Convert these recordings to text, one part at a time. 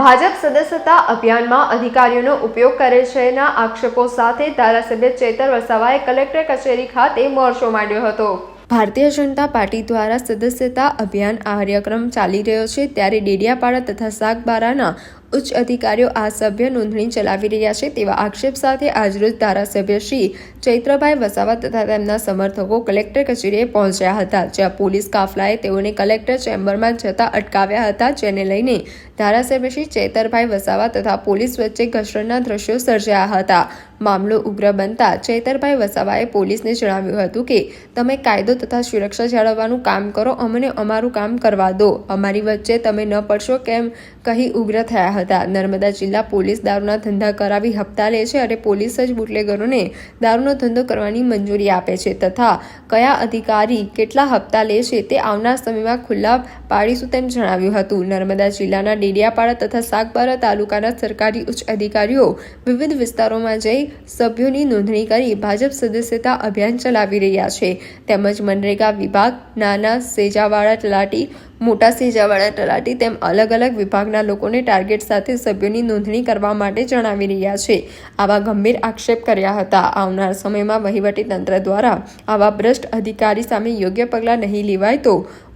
ભાજપ સદસ્યતા અભિયાનમાં અધિકારીઓનો ઉપયોગ કરે છેના આક્ષેપો સાથે ધારાસભ્ય ચેતર વસાવાએ કલેક્ટર કચેરી ખાતે મોરચો માંડ્યો હતો. ભારતીય જનતા પાર્ટી દ્વારા સદસ્યતા અભિયાન આ કાર્યક્રમ ચાલી રહ્યો છે ત્યારે ડેડિયાપાડા તથા સાગબારાના ઉચ્ચ અધિકારીઓ આ સભ્ય નોંધણી ચલાવી રહ્યા છે તેવા આક્ષેપ સાથે આજરોજ ધારાસભ્ય શ્રી ચૈત્રભાઈ વસાવા તથા તેમના સમર્થકો કલેક્ટર કચેરીએ પહોંચ્યા હતા, જ્યાં પોલીસ કાફલાએ તેઓને કલેક્ટર ચેમ્બરમાં જતા અટકાવ્યા હતા, જેને લઈને ધારાસભ્ય શ્રી ચૈતરભાઈ વસાવા તથા પોલીસ વચ્ચે ઘર્ષણના દ્રશ્યો સર્જાયા હતા. મામલો ઉગ્ર બનતા ચૈતરભાઈ વસાવાએ પોલીસને જણાવ્યું હતું કે, તમે કાયદો તથા સુરક્ષા જાળવવાનું કામ કરો, અમને અમારું કામ કરવા દો. અમારી વચ્ચે તમે ન પડશો, કેમ કહી ઉગ્ર થયા હતા. નર્મદા જિલ્લા પોલીસ દારૂના ધંધા કરાવી હપ્તા લે છે અને પોલીસ જ બુટલેગરોને દારૂનો ધંધો કરવાની મંજૂરી આપે છે તથા કયા અધિકારી કેટલા હપ્તા લે છે તે આવનાર સમયમાં ખુલ્લા પાડીશું તેમ જણાવ્યું હતું. નર્મદા જિલ્લાના ડેડિયાપાડા તથા સાગબારા તાલુકાના સરકારી ઉચ્ચ અધિકારીઓ વિવિધ વિસ્તારોમાં જઈ સભ્યોની નોંધણી કરી ભાજપ સદસ્યતા અભિયાન ચલાવી રહ્યા છે. તેમજ મનરેગા વિભાગ, નાના સેજાવાળા તલાટી મોટા સેજાવાળા તલાટી તેમ અલગ અલગ વિભાગના લોકોને ટાર્ગેટ સાથે સભ્યોની નોંધણી કરવા માટે જણાવી રહ્યા છે. આવા ગંભીર આક્ષેપ કર્યા હતા. આવનાર સમયમાં વહીવટી તંત્ર દ્વારા આવા ભ્રષ્ટ અધિકારી સામે યોગ્ય પગલાં નહીં લેવાય તો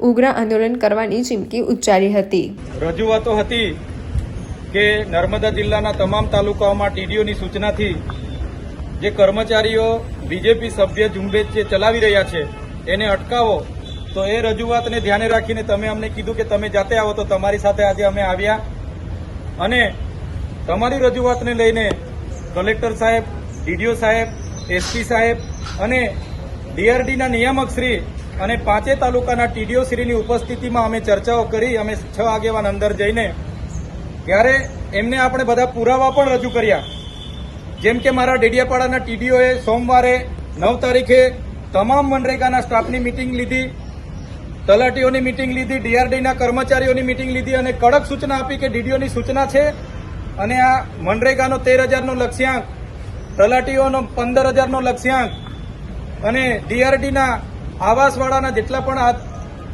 ઉગ્ર આંદોલન કરવાની ચીમકી ઉચ્ચારી હતી. રજૂઆતો હતી કે નર્મદા જિલ્લાના તમામ તાલુકાઓમાં ટીડીઓની સૂચનાથી જે કર્મચારીઓ બીજેપી સભ્ય ઝુંબેશ જે ચલાવી રહ્યા છે, એને અટકાવો. તો એ રજૂઆતને ધ્યાને રાખીને તમે અમને કીધું કે તમે જાતે આવો તો તમારી સાથે આજે અમે આવ્યા. અને તમારી રજૂઆતને લઈને કલેક્ટર સાહેબ, ડીડીઓ સાહેબ, એસપી સાહેબ અને ડીઆરડીના નિયામક શ્રી અને પાંચે તાલુકાના ટીડીઓ શ્રીની ઉપસ્થિતિમાં અમે ચર્ચાઓ કરી, અમે છ આગેવાન અંદર જઈને ત્યારે એમને આપણે બધા પુરાવા પણ રજૂ કર્યા. જેમ કે મારા ડેડિયાપાડાના ટીડીઓએ સોમવારે નવ તારીખે તમામ મનરેગાના સ્ટાફની મિટિંગ લીધી. તલાટીઓની મિટિંગ લીધી ડીઆરડીના કર્મચારીઓની મિટિંગ લીધી અને કડક સૂચના આપી કે ડીડીઓની સૂચના છે. અને આ મનરેગાનો તેર હજારનો લક્ષ્યાંક, તલાટીઓનો પંદર હજારનો લક્ષ્યાંક અને ડીઆરડીના આવાસવાળાના જેટલા પણ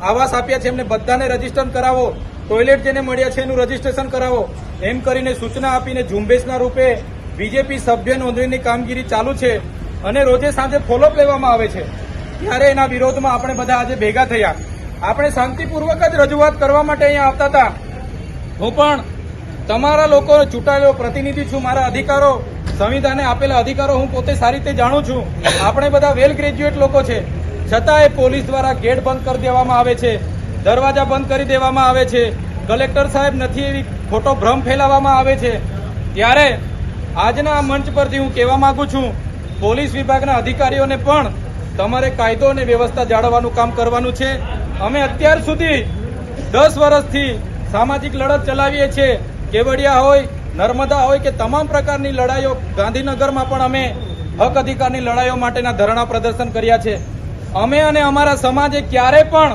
આવાસ આપ્યા છે, એમને બધાને રજિસ્ટર કરાવો. ટોયલેટ જેને મળ્યા છે, એનું રજીસ્ટ્રેશન કરાવો. એમ કરીને સૂચના આપીને ઝુંબેશના રૂપે બીજેપી સભ્ય નોંધણીની કામગીરી ચાલુ છે અને રોજે સાંજે ફોલોઅપ લેવામાં આવે છે. ત્યારે એના વિરોધમાં આપણે બધા આજે ભેગા થયા. આપણે શાંતિપૂર્વક જ રજૂઆત કરવા માટે અહીંયા આવતા હતા. હું પણ તમારા લોકો ચૂંટાયેલો પ્રતિનિધિ છું, મારા અધિકારો, સંવિધાને આપેલા અધિકારો હું પોતે સારી રીતે જાણું છું. આપણે બધા વેલ ગ્રેજ્યુએટ લોકો છે. છતાંય પોલીસ દ્વારા ગેટ બંધ કરી દેવામાં આવે છે, દરવાજા બંધ કરી દેવામાં આવે છે, કલેક્ટર સાહેબ નથી એવી ખોટો ભ્રમ ફેલાવવામાં આવે છે. ત્યારે આજના મંચ પરથી હું કહેવા માગું છું, પોલીસ વિભાગના અધિકારીઓને પણ તમારે કાયદો અને વ્યવસ્થા જાળવવાનું કામ કરવાનું છે. અમે અત્યાર સુધી દસ વર્ષથી સામાજિક લડત ચલાવીએ છીએ. કેવડિયા હોય, નર્મદા હોય કે તમામ પ્રકારની લડાઈઓ, ગાંધીનગરમાં પણ અમે હક અધિકારની લડાઈઓ માટેના ધરણા પ્રદર્શન કર્યા છે. અમે અને અમારા સમાજે ક્યારે પણ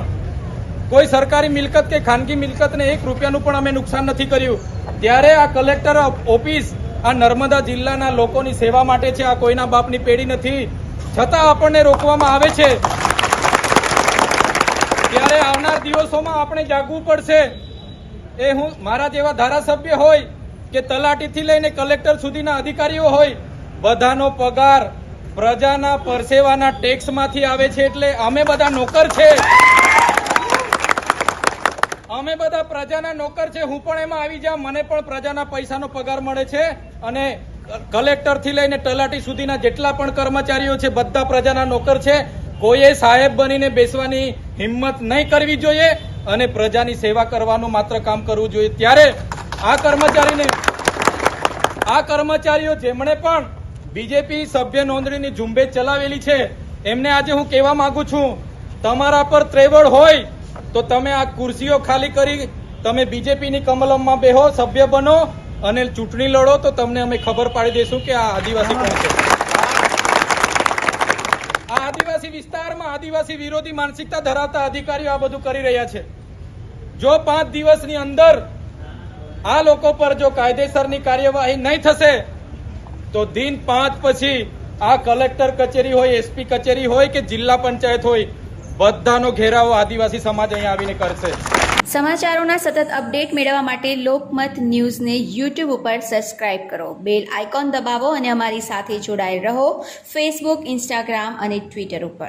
કોઈ સરકારી મિલકત કે ખાનગી મિલકતને એક રૂપિયાનું પણ અમે નુકસાન નથી કર્યું. ત્યારે આ કલેક્ટર ઓફિસ આ નર્મદા જિલ્લાના લોકોની સેવા માટે છે, આ કોઈના બાપની પેઢી નથી. છતાં આપણને રોકવામાં આવે છે. ત્યારે આવનાર દિવસોમાં આપણે જાગવું પડશે, એ હું મારા જેવા ધારાસભ્ય હોય કે તલાટીથી લઈને કલેક્ટર સુધીના અધિકારીઓ હોય, બધાનો પગાર પ્રજાના પરસેવાના ટેક્સમાંથી આવે છે એટલે અમે બધા નોકર છે. અમે બધા પ્રજાના નોકર છે. હું પણ એમાં આવી જાઉં, મને પણ પ્રજાના પૈસાનો પગાર મળે છે અને કલેક્ટરથી લઈને તલાટી સુધીના જેટલા પણ કર્મચારીઓ છે, બધા પ્રજાના નોકર છે. કોઈએ સાહેબ બનીને બેસવાની હિંમત નહીં કરવી જોઈએ અને પ્રજાની સેવા કરવાનું માત્ર કામ કરવું જોઈએ. ત્યારે આ કર્મચારીને આ કર્મચારીઓ જેમણે પણ બીજેપી સભ્ય નોંધણીની ઝુંબેશ ચલાવેલી છે, એમને આજે હું કહેવા માંગુ છું, તમારા પર ત્રેવડ હોય તો તમે આ ખુરશીઓ ખાલી કરી, તમે બીજેપીની કમલમમાં બેહો, સભ્ય બનો અને ચૂંટણી લડો તો તમને અમે ખબર પાડી દઈશું કે આ આદિવાસી કોણ છે. વિસ્તારમાં આદિવાસી વિરોધી માનસિકતા ધરાવતા અધિકારીઓ આ બધું કરી રહ્યા છે. જો પાંચ દિવસની અંદર આ લોકો પર જો કાયદેસરની કાર્યવાહી નહીં થશે, તો દિન પાંચ પછી આ કલેક્ટર કચેરી હોય, એસપી કચેરી હોય કે જિલ્લા પંચાયત હોય, બધાનો ઘેરાવો આદિવાસી સમાજ અહીંયા આવીને કરશે. સમાચારોના સતત અપડેટ મેળવવા માટે લોકમત ન્યૂઝને યુટ્યુબ ઉપર સબસ્ક્રાઇબ કરો. બેલ આઇકોન દબાવો અને અમારી સાથે જોડાયેલ રહો. ફેસબુક ઇન્સ્ટાગ્રામ અને ટ્વિટર ઉપર.